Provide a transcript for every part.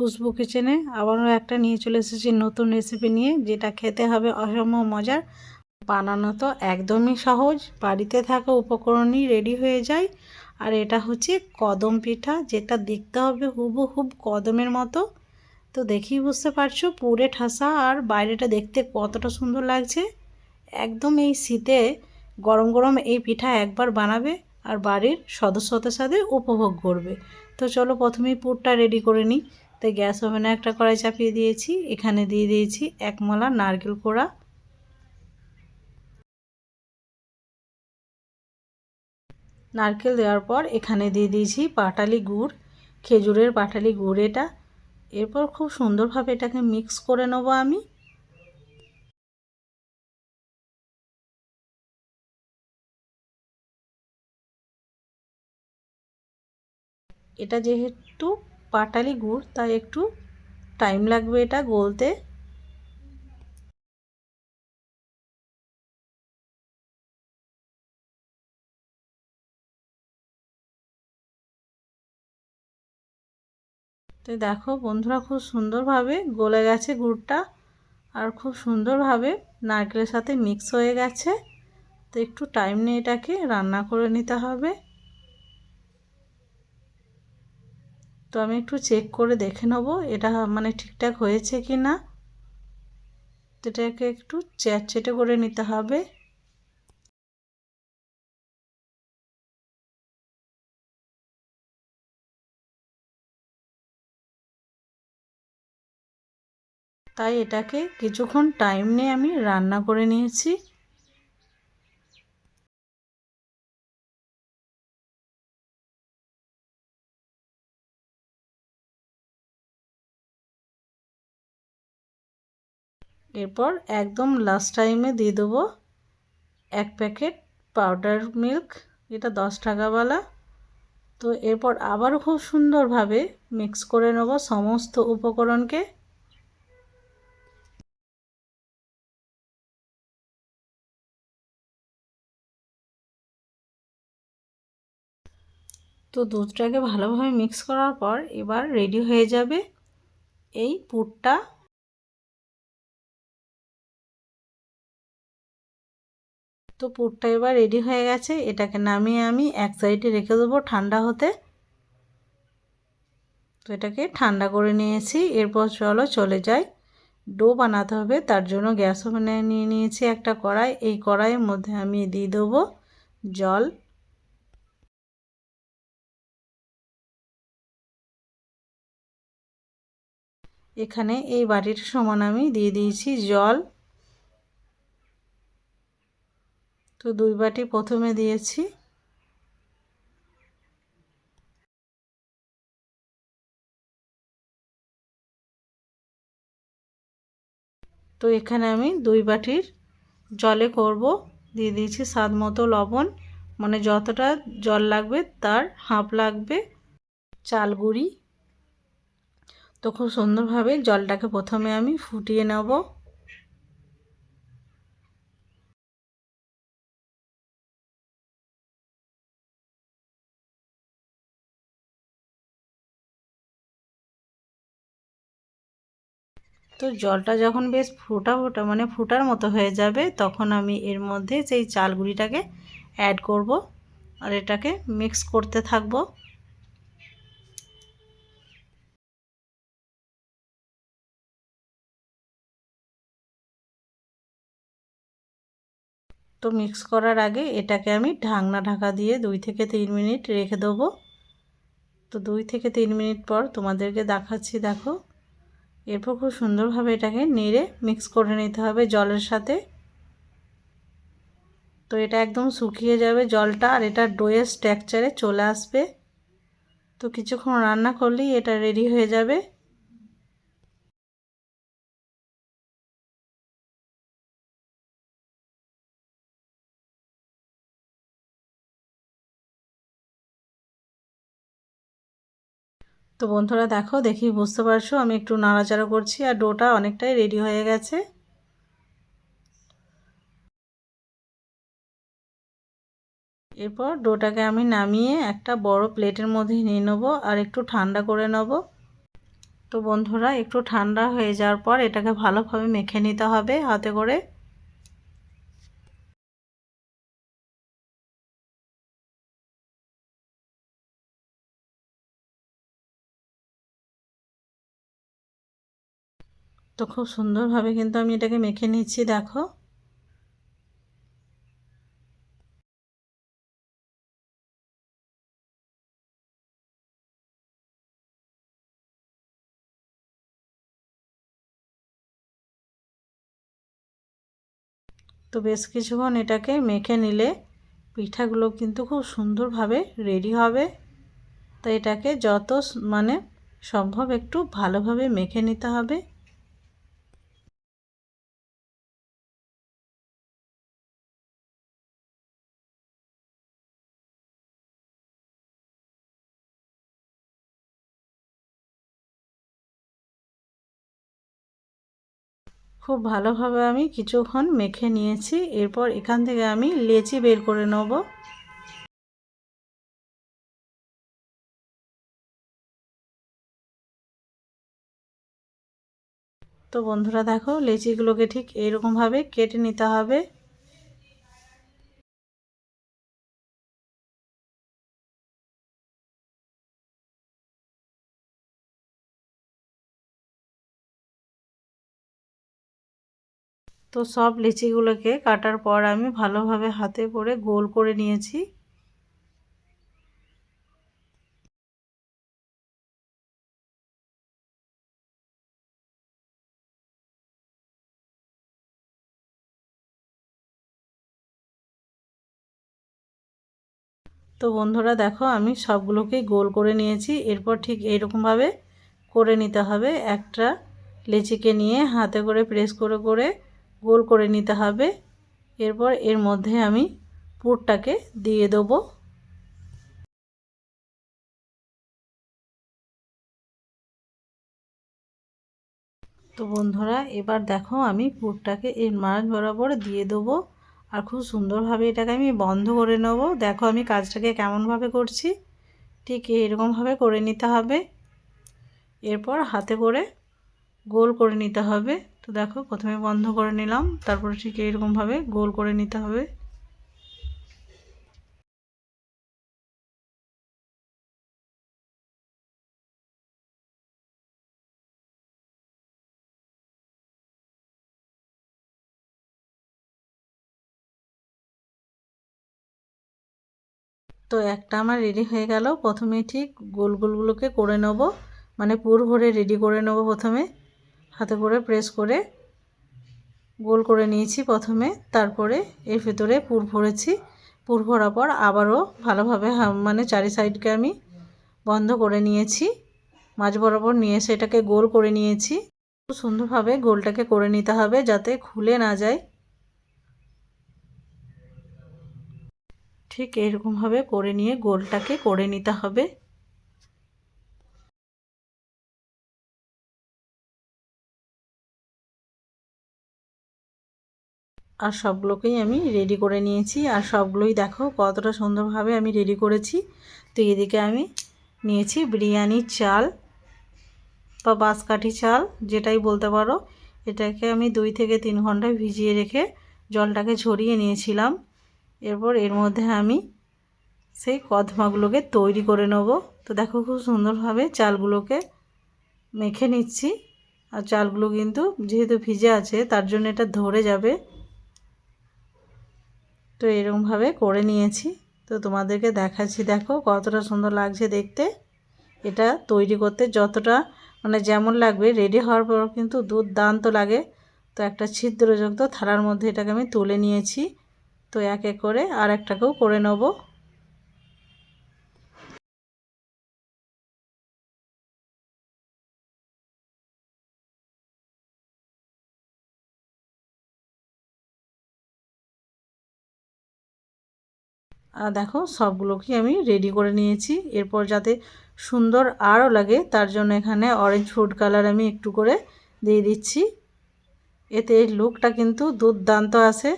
খুশবু কিচেনে আবারও একটা নিয়ে চলে এসেছি নতুন রেসিপি নিয়ে, যেটা খেতে হবে অসম্ভব মজার। বানানো তো একদমই সহজ, বাড়িতে থাকা উপকরণই রেডি হয়ে যায়। আর এটা হচ্ছে কদম পিঠা, যেটা দেখতে হবে হুবহুব কদমের মতো। তো দেখেই বুঝতে পারছ, পুরে ঠাসা আর বাইরেটা দেখতে কতটা সুন্দর লাগছে। একদম এই শীতে গরম গরম এই পিঠা একবার বানাবে আর বাড়ির সদস্যদের সাথে উপভোগ করবে। তো চলো প্রথমেই পুরটা রেডি করে নিই। তাই গ্যাস ওভেনে একটা কড়াই চাপিয়ে দিয়েছি, এখানে দিয়ে দিয়েছি এক মলা নারকেল কোড়া। নারকেল দেওয়ার পর এখানে দিয়ে দিয়েছি পাটালি গুড়, খেজুরের পাটালি গুড় এটা। এরপর খুব সুন্দরভাবে এটাকে মিক্স করে নেব আমি। এটা যেহেতু পাটালি গুড়, তাই একটু টাইম লাগবে এটা গলতে। তো দেখো বন্ধুরা খুব সুন্দরভাবে গলে গেছে গুড়টা, আর খুব সুন্দরভাবে নারকেলের সাথে মিক্স হয়ে গেছে। তো একটু টাইম নিয়ে এটাকে রান্না করে নিতে হবে। তো আমি একটু চেক করে দেখে নেব, এটা মানে ঠিকঠাক হয়েছে কি না? এটাকে একটু চেটে করে নিতে হবে। তাই এটাকে কিছুক্ষণ টাইম নিয়ে আমি রান্না করে নিয়েছি। এরপর একদম লাস্ট টাইমে দিয়ে দেবো এক প্যাকেট পাউডার মিল্ক এটা দশ টাকাওয়ালা। তো এরপর আবারও খুব সুন্দরভাবে মিক্স করে নেব সমস্ত উপকরণকে। তো দুধটাকে ভালোভাবে মিক্স করার পর এবার রেডি হয়ে যাবে এই পুরটা। তো পুরটা এবার রেডি হয়ে গেছে। এটাকে নামিয়ে আমি এক সাইডে রেখে দেবো ঠান্ডা হতে। তো এটাকে ঠান্ডা করে নিয়েছি। এরপর চলো চলে যাই। ডো বানাতে হবে, তার জন্য গ্যাস ওভেনে নিয়ে নিয়েছি একটা কড়াই। এই কড়াইয়ের মধ্যে আমি দিয়ে দেবো জল। এখানে এই বাটির সমান আমি দিয়ে দিয়েছি জল। তো দুই বাটি প্রথমে দিয়েছি। তো এখানে আমি দুই বাটির জলে করব। দিয়ে দিয়েছি স্বাদ মতো লবণ। মানে যতটা জল লাগবে তার হাফ লাগবে চাল গুঁড়ি। তো খুব সুন্দরভাবে জলটাকে প্রথমে আমি ফুটিয়ে নেব। তো জলটা যখন বেশ ফোটা ফোটা মানে ফোটার মতো হয়ে যাবে, তখন আমি এর মধ্যে সেই চালগুড়িটাকে অ্যাড করব আর এটাকে মিক্স করতে থাকব। তো মিক্স করার আগে এটাকে আমি ঢাকনা ঢাকা দিয়ে দুই থেকে তিন মিনিট রেখে দেবো। তো দুই থেকে তিন মিনিট পর তোমাদেরকে দেখাচ্ছি, দেখো। এরপর খুব সুন্দরভাবে এটাকে নেড়ে মিক্স করে নিতে হবে জলের সাথে। তো এটা একদম শুকিয়ে যাবে জলটা আর এটা ডোয়ের স্ট্রাকচারে চলে আসবে। তো কিছুক্ষণ রান্না করলেই এটা রেডি হয়ে যাবে। তো বন্ধুরা দেখো, দেখি বুঝতে পারছ, আমি একটু নাড়াচাড়া করছি আর ডোটা অনেকটাই রেডি হয়ে গেছে। এরপর ডোটাকে আমি নামিয়ে একটা বড় প্লেটের মধ্যে নিয়ে নেব আর একটু ঠান্ডা করে নেব। তো বন্ধুরা, একটু ঠান্ডা হয়ে যাওয়ার পর এটাকে ভালোভাবে মেখে নিতে হবে হাতে করে। তো খুব সুন্দরভাবে কিন্তু আমি এটাকে মেখে নিচ্ছি, দেখো। তো বেশ কিছুক্ষণ এটাকে মেখে নিলে পিঠাগুলো কিন্তু খুব সুন্দরভাবে রেডি হবে। তো এটাকে যত মানে সম্ভব একটু ভালোভাবে মেখে নিতে হবে। খুব ভালোভাবে আমি কিছুক্ষণ মেখে নিয়েছি। এরপর এখান থেকে আমি লেচি বের করে নেব। তো বন্ধুরা দেখো, লেচিগুলোকে ঠিক এরকমভাবে কেটে নিতে হবে। তো সব লিচিগুলোকে কাটার পর আমি ভালোভাবে হাতে করে গোল করে নিয়েছি। তো বন্ধুরা দেখো, আমি সবগুলোকেই গোল করে নিয়েছি। এরপর ঠিক এইরকমভাবে করে নিতে হবে। একটা লেচিকে নিয়ে হাতে করে প্রেস করে করে গোল করে নিতে হবে। এরপর এর মধ্যে আমি পুরটাকে দিয়ে দেবো। তো বন্ধুরা, এবার দেখো আমি পুরটাকে এর মাছ বরাবর দিয়ে দেবো আর খুব সুন্দরভাবে এটাকে আমি বন্ধ করে নেব। দেখো আমি কাজটাকে কেমনভাবে করছি, ঠিক এরকমভাবে করে নিতে হবে। এরপর হাতে করে গোল করে নিতে হবে। তো দেখো, প্রথমে বন্ধ করে নিলাম, তারপরে ঠিক এরকমভাবে গোল করে নিতে হবে। তো একটা আমার রেডি হয়ে গেল। প্রথমে ঠিক গোল গোলগুলোকে করে নেব মানে পুর ভরে রেডি করে নেব প্রথমে। হাতে করে প্রেস করে গোল করে নিয়েছি প্রথমে। তারপরে এর ভেতরে পুর ভরেছি। পুর ভরার পর আবারও ভালোভাবে মানে চারি সাইডকে আমি বন্ধ করে নিয়েছি। মাঝ বরাবর নিয়ে সেটাকে গোল করে নিয়েছি। খুব সুন্দরভাবে গোলটাকে করে নিতে হবে যাতে খুলে না যায়। ঠিক এরকমভাবে করে নিয়ে গোলটাকে করে নিতে হবে। আর সবগুলোকেই আমি রেডি করে নিয়েছি। আর সবগুলোই দেখো কতটা সুন্দরভাবে আমি রেডি করেছি। তো এদিকে আমি নিয়েছি বিরিয়ানির চাল বা বাঁশকাঠি চাল, যেটাই বলতে পারো। এটাকে আমি দুই থেকে তিন ঘণ্টা ভিজিয়ে রেখে জলটাকে ঝরিয়ে নিয়েছিলাম। এরপর এর মধ্যে আমি সেই কদমাগুলোকে তৈরি করে নেব। তো দেখো খুব সুন্দরভাবে চালগুলোকে মেখে নিচ্ছি। আর চালগুলো কিন্তু যেহেতু ভিজে আছে, তার জন্য এটা ধরে যাবে। তো এরকমভাবে করে নিয়েছি। তো তোমাদেরকে দেখাচ্ছি, দেখো কতটা সুন্দর লাগছে দেখতে। এটা তৈরি করতে যতটা মানে যেমন লাগবে রেডি হওয়ার পর কিন্তু দুর্দান্ত লাগে। তো একটা ছিদ্রযুক্ত থালার মধ্যে এটাকে আমি তুলে নিয়েছি। তো এক এক করে আর একটাকেও করে নেব। দেখো সবগুলোকে আমি রেডি করে নিয়েছি। এরপর যাতে সুন্দর আরও লাগে, তার জন্য এখানে অরেঞ্জ ফুড কালার আমি একটু করে দিয়ে দিচ্ছি। এতে এই লুকটা কিন্তু দুর্দান্ত আসে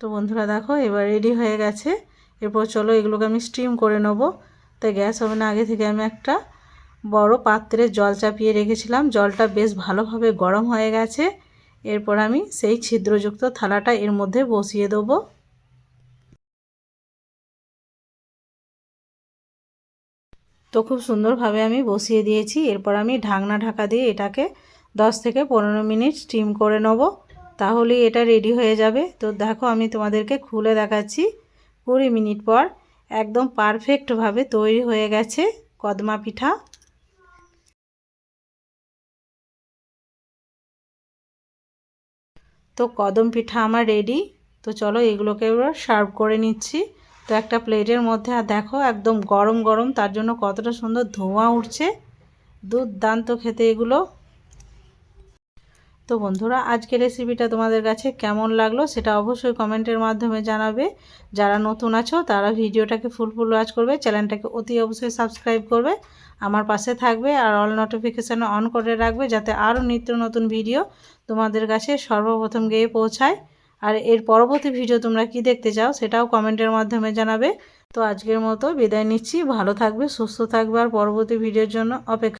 তো বন্ধুরা দেখো, এবার রেডি হয়ে গেছে। এরপর চলো এগুলোকে আমি স্টিম করে নেব। তাই গ্যাস ওভেনে আগে থেকে আমি একটা বড় পাত্রে জল চাপিয়ে রেখেছিলাম। জলটা বেশ ভালোভাবে গরম হয়ে গেছে। এরপর আমি সেই ছিদ্রযুক্ত থালাটা এর মধ্যে বসিয়ে দেবো। তো খুব সুন্দরভাবে আমি বসিয়ে দিয়েছি। এরপর আমি ঢাকনা ঢাকা দিয়ে এটাকে 10 থেকে পনেরো মিনিট স্টিম করে নেব। তাহলেই এটা রেডি হয়ে যাবে। তো দেখো আমি তোমাদেরকে খুলে দেখাচ্ছি। কুড়ি মিনিট পর একদম পারফেক্টভাবে তৈরি হয়ে গেছে কদমা পিঠা। তো কদম পিঠা আমার রেডি তো চলো এগুলোকে এবার সার্ভ করে নিচ্ছি। তো একটা প্লেটের মধ্যে, আর দেখো একদম গরম গরম, তার জন্য কতটা সুন্দর ধোঁয়া উঠছে। দুর্দান্ত খেতে এগুলো। তো বন্ধুরা, আজকের রেসিপিটা তোমাদের কাছে কেমন লাগল সেটা অবশ্যই কমেন্টের মাধ্যমে জানাবে। যারা নতুন আছো, তারা ভিডিওটাকে ফুল ফুল ওয়াচ করবে, চ্যানেলটাকে অতি অবশ্যই সাবস্ক্রাইব করবে, আমার পাশে থাকবে আর অল নোটিফিকেশান অন করে রাখবে যাতে আরও নিত্য নতুন ভিডিও তোমাদের কাছে সর্বপ্রথম গিয়ে পৌঁছায়। আর এর পরবর্তী ভিডিও তোমরা কি দেখতে চাও সেটাও কমেন্টের মাধ্যমে জানাবে। তো আজকের মতো বিদায় নিচ্ছি, ভালো থাকবে, সুস্থ থাকবে আর পরবর্তী ভিডিওর জন্য অপেক্ষা